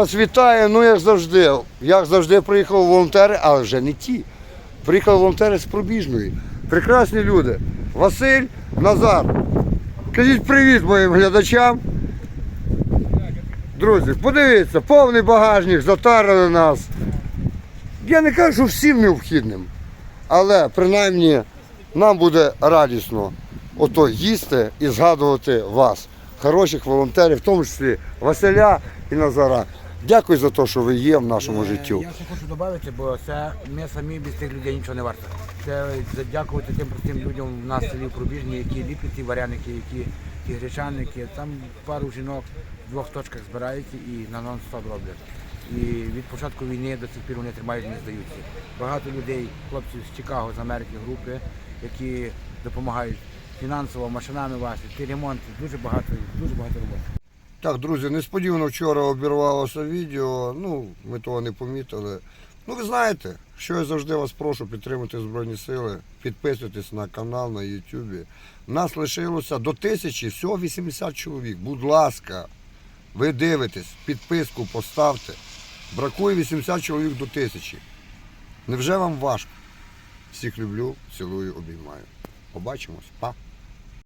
вас вітаю. Ну, як завжди. Як завжди приїхали волонтери, але вже не ті. Приїхали волонтери з пробіжної. Прекрасні люди. Василь, Назар. Кажіть привіт моїм глядачам. Друзі, подивіться, повний багажник, затарили нас. Я не кажу, що всім необхідним, але принаймні нам буде радісно ото їсти і згадувати вас, хороших волонтерів, в тому числі Василя і Назара. Дякую за те, що ви є в нашому Е, життю. Я ще хочу додати, бо це ми самі без тих людей нічого не варто. Це дякувати тим простим людям в нас в селі Пробіжні, які ліплять ті вареники, які ті гречаники. Там пару жінок в двох точках збираються і на нон-стоп роблять. І від початку війни до цих пір вони тримають, не здаються. Багато людей, хлопців з Чикаго, з Америки, групи, які допомагають фінансово, машинами ваші, ті ремонти, дуже багато, дуже багато роботи. Так, друзі, несподівано вчора обірвалося відео. Ну, ми того не помітили. Ну, ви знаєте, що я завжди вас прошу підтримати Збройні Сили, підписуйтесь на канал на Ютубі. Нас лишилося до тисячі, всього 80 чоловік. Будь ласка, ви дивитесь, підписку поставте. Бракує 80 чоловік до тисячі. Невже вам важко? Всіх люблю, цілую, обіймаю. Побачимось, па!